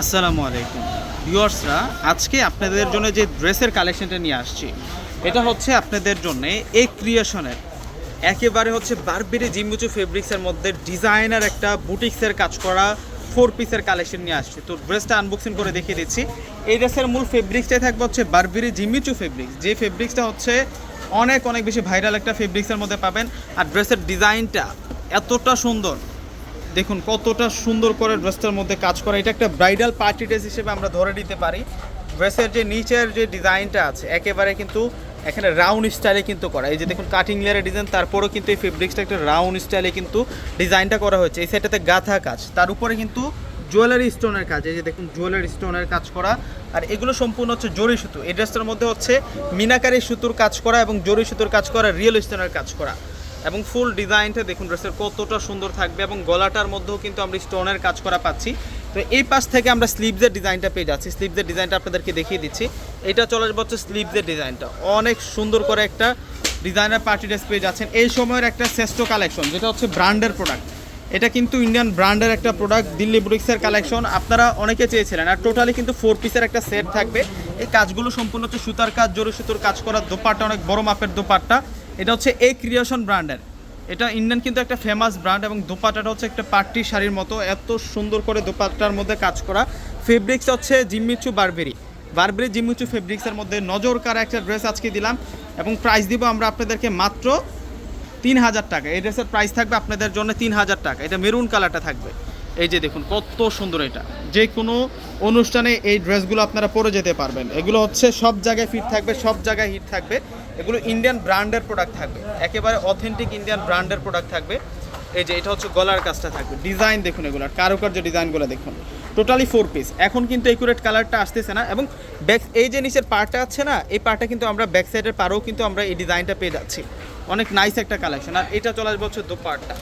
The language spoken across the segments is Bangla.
আসসালামু আলাইকুম। ভিউয়ার্সরা, আজকে আপনাদের জন্য যে ড্রেসের কালেকশনটা নিয়ে আসছি, এটা হচ্ছে আপনাদের জন্য এই ক্রিয়েশনের, একেবারে হচ্ছে বারবেরি জিমুচু ফেব্রিক্সের মধ্যে ডিজাইনার একটা বুটিক্সের কাজ করা ফোর পিসের কালেকশন নিয়ে আসছে। তো ড্রেসটা আনবক্সিং করে দেখিয়ে দিচ্ছি। এই ড্রেসের মূল ফেব্রিক্সটাই থাকবে হচ্ছে বারবেরি জিমিচু ফেব্রিক্স। যে ফেব্রিক্সটা হচ্ছে অনেক অনেক বেশি ভাইরাল একটা ফেব্রিক্সের মধ্যে পাবেন। আর ড্রেসের ডিজাইনটা এতটা সুন্দর দেখুন, কতটা সুন্দর করে ড্রেসটার মধ্যে কাজ করা। এটা একটা ব্রাইডাল পার্টি ড্রেস হিসেবে আমরা ধরে নিতে পারি। ড্রেসের যে নিচের যে ডিজাইনটা আছে, একেবারে কিন্তু এখানে রাউন্ড স্টাইলে কিন্তু করা। এই যে দেখুন কাটিং লেয়ারের ডিজাইন তারপরেও কিন্তু এই ফেব্রিক্সটা একটা রাউন্ড স্টাইলে কিন্তু ডিজাইনটা করা হয়েছে। এই সাইডটাতে গাঁথা কাজ। তার উপরে কিন্তু জুয়েলারি স্টোনের কাজ। এই যে দেখুন জুয়েলারি স্টোনের কাজ করা। আর এগুলো সম্পূর্ণ হচ্ছে জরি সুতো। এই ড্রেসটার মধ্যে হচ্ছে মিনাকারি সুতোর কাজ করা এবং জরি সুতোর কাজ করা রিয়েল স্টোনের কাজ করা। এবং ফুল ডিজাইনটা দেখুন, ড্রেসের কতটা সুন্দর থাকবে এবং গলাটার মধ্যেও কিন্তু আমরা স্টোনের কাজ করা পাচ্ছি। তো এই পাশ থেকে আমরা স্লিভসের ডিজাইনটা পেয়ে যাচ্ছি। স্লিভসের ডিজাইনটা আপনাদেরকে দেখিয়ে দিচ্ছি। এটা চলে আসবে হচ্ছে স্লিভসের ডিজাইনটা। অনেক সুন্দর করে একটা ডিজাইনার পার্টি ড্রেস পেয়ে যাচ্ছেন। এই সময়ের একটা শ্রেষ্ঠ কালেকশন, যেটা হচ্ছে ব্র্যান্ডের প্রোডাক্ট। এটা কিন্তু ইন্ডিয়ান ব্র্যান্ডের একটা প্রোডাক্ট, দিল্লি বুটিক্সের কালেকশন। আপনারা অনেকে চেয়েছিলেন, আর টোটালি কিন্তু ফোর পিসের একটা সেট থাকবে। এই কাজগুলো সম্পূর্ণ হচ্ছে সুতার কাজ জোরে সুতোর কাজ করা দোপাট্টা, অনেক বড় মাপের দোপাট্টা। এটা হচ্ছে এ ক্রিয়েশন ব্র্যান্ডের এটা ইন্ডিয়ান কিন্তু একটা ফেমাস ব্র্যান্ড এবং দোপাট্টাটা হচ্ছে একটা পার্টি শাড়ির মতো। এত সুন্দর করে দোপাট্টার মধ্যে কাজ করা। ফেব্রিক্স হচ্ছে জিম্মিচু বারবেরি বারবেরি জিম্মিচু ফেব্রিক্সের মধ্যে নজর কারা একটা ড্রেস আজকে দিলাম এবং প্রাইস দিব আমরা আপনাদেরকে মাত্র তিন হাজার টাকা। এই ড্রেসের প্রাইস থাকবে আপনাদের জন্য তিন হাজার টাকা। এটা মেরুন কালারটা থাকবে। এই যে দেখুন, কত সুন্দর এটা। যে কোনো অনুষ্ঠানে এই ড্রেসগুলো আপনারা পরে যেতে পারবেন। এগুলো হচ্ছে সব জায়গায় ফিট থাকবে, সব জায়গায় হিট থাকবে। এগুলো ইন্ডিয়ান ব্র্যান্ডের প্রোডাক্ট থাকবে। একেবারে অথেন্টিক ইন্ডিয়ান ব্র্যান্ডের প্রোডাক্ট থাকবে। এই যে এটা হচ্ছে গলার কাজটা থাকবে। ডিজাইন দেখুন এগুলো কারুকার্য ডিজাইনগুলো দেখুন। টোটালি ফোর পিস এখন কিন্তু একুরেট কালারটা আসতেছে না এবং ব্যাক এই যে নিচের পার্টটা আছে না, এই পার্টটা কিন্তু আমরা ব্যাক সাইডের পারেও কিন্তু আমরা এই ডিজাইনটা পেয়ে যাচ্ছি। অনেক নাইস একটা কালেকশন আর এটা চলে আসবে হচ্ছে দোপাট্টা।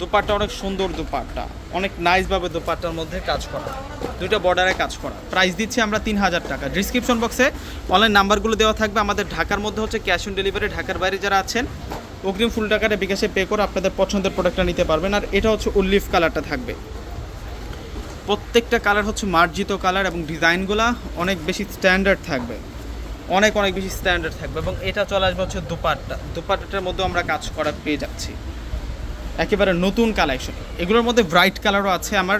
দোপাট্টা অনেক সুন্দর দোপাট্টা। অনেক নাইসভাবে দোপাট্টার মধ্যে কাজ করা। দুইটা বর্ডারে কাজ করা। প্রাইস দিচ্ছি আমরা তিন হাজার টাকা। ডিসক্রিপশন বক্সে অনলাইন নাম্বারগুলো দেওয়া থাকবে। আমাদের ঢাকার মধ্যে হচ্ছে ক্যাশ অন ডেলিভারি ঢাকার বাইরে যারা আছেন, অগ্রিম ফুল টাকাটা বিকাশে পে করে আপনাদের পছন্দের প্রোডাক্টটা নিতে পারবেন। আর এটা হচ্ছে উল্লিফ কালারটা থাকবে। প্রত্যেকটা কালার হচ্ছে মার্জিত কালার এবং ডিজাইনগুলা অনেক বেশি স্ট্যান্ডার্ড থাকবে। অনেক অনেক বেশি স্ট্যান্ডার্ড থাকবে এবং এটা চলে আসবে হচ্ছে দুপাট্টা। দুপাট্টাটার মধ্যেও আমরা কাজ করা পেয়ে যাচ্ছি। একেবারে নতুন কালেকশন এগুলোর মধ্যে ব্রাইট কালারও আছে আমার।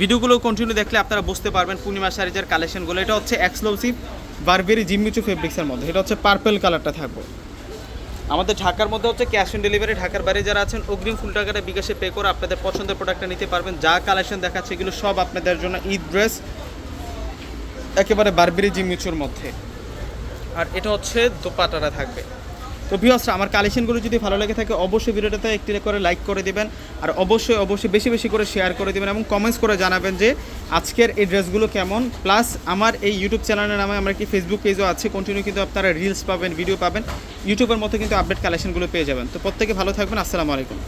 ভিডিওগুলো কন্টিনিউ দেখলে আপনারা বুঝতে পারবেন পূর্ণিমা শাড়িজের কালেকশনগুলো এটা হচ্ছে এক্সক্লুসিভ বারবেরি জিম্মিচু ফেব্রিক্সের মধ্যে। এটা হচ্ছে পার্পেল কালারটা থাকবে। আমাদের ঢাকার মধ্যে হচ্ছে ক্যাশ অন ডেলিভারি ঢাকার বাইরে যারা আছেন, অগ্রিম ফুল টাকাটা বিকাশে পে করে আপনাদের পছন্দের প্রোডাক্টটা নিতে পারবেন। যা কালেকশন দেখাচ্ছে এগুলো সব আপনাদের জন্য ঈদ ড্রেস একেবারে বারবেরি জিমিচুর মধ্যে। আর এটা হচ্ছে দোপাটারা থাকবে। তো ভিওসরা আমার কালেকশনগুলো যদি ভালো লাগে থাকে, অবশ্যই ভিডিওটাতে একটি করে লাইক করে দেবেন। আর অবশ্যই অবশ্যই বেশি বেশি করে শেয়ার করে দেবেন এবং কমেন্টস করে জানাবেন যে আজকের এই ড্রেসগুলো কেমন। প্লাস আমার এই ইউটিউব চ্যানেলের নামে আমার একটি ফেসবুক পেজও আছে। কন্টিনিউ কিন্তু আপনারা রিলস পাবেন ভিডিও পাবেন। ইউটিউবের মতো কিন্তু আপডেট কালেকশনগুলো পেয়ে যাবেন। তো প্রত্যেকে ভালো থাকবেন। আসসালামু আলাইকুম।